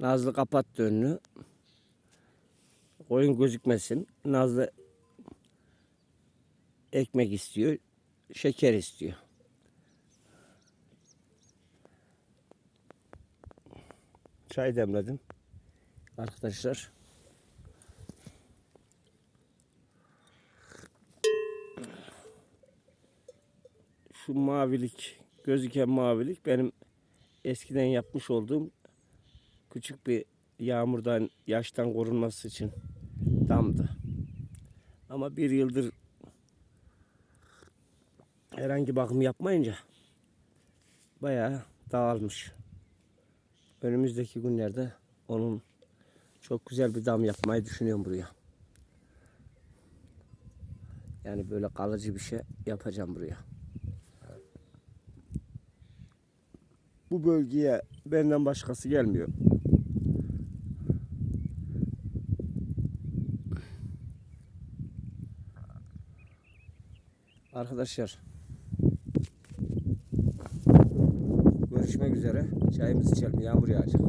Nazlı kapattı önünü. Koyun gözükmesin. Nazlı ekmek istiyor. Şeker istiyor. Çay demledim. Arkadaşlar. Şu mavilik, gözüken mavilik benim eskiden yapmış olduğum küçük bir yağmurdan, yaştan korunması için damdı. Ama bir yıldır herhangi bakım yapmayınca bayağı dağılmış. Önümüzdeki günlerde onun çok güzel bir dam yapmayı düşünüyorum buraya. Yani böyle kalıcı bir şey yapacağım buraya. Bu bölgeye benden başkası gelmiyor. Arkadaşlar görüşmek üzere. Çayımızı içelim. Yağmur yağacak.